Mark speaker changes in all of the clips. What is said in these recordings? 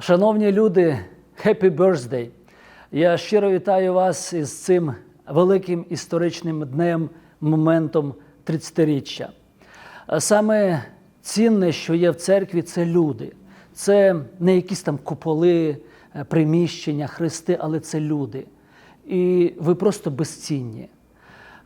Speaker 1: Шановні люди, Happy Birthday! Я щиро вітаю вас із цим великим історичним днем, моментом 30-річчя. Саме цінне, що є в церкві, це люди. Це не якісь там куполи, е, приміщення, хрести, але це люди. І ви просто безцінні.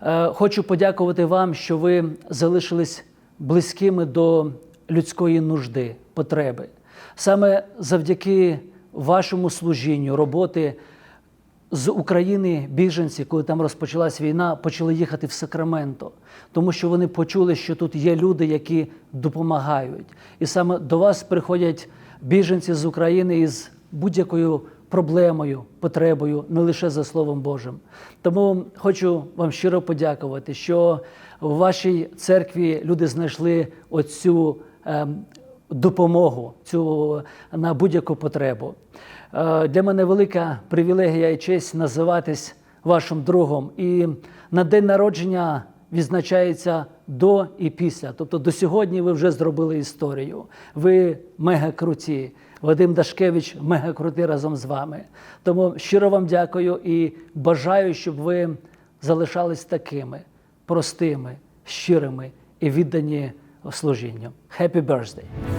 Speaker 1: Е, Хочу подякувати вам, що ви залишились близькими до людської нужди, потреби. Саме завдяки вашому служінню, роботи з України біженці, коли там розпочалась війна, почали їхати в Сакраменто, тому що вони почули, що тут є люди, які допомагають. І саме до вас приходять біженці з України із будь-якою проблемою, потребою, не лише за Словом Божим. Тому хочу вам щиро подякувати, що в вашій церкві люди знайшли оцю. ем, допомогу цю на будь-яку потребу. Е, Для мене велика привілегія і честь називатись вашим другом. І на день народження відзначається до і після. Тобто до сьогодні ви вже зробили історію. Ви мега круті. Вадим Дашкевич мега крутий разом з вами. Тому щиро вам дякую і бажаю, щоб ви залишались такими простими, щирими і віддані служінню. Happy birthday!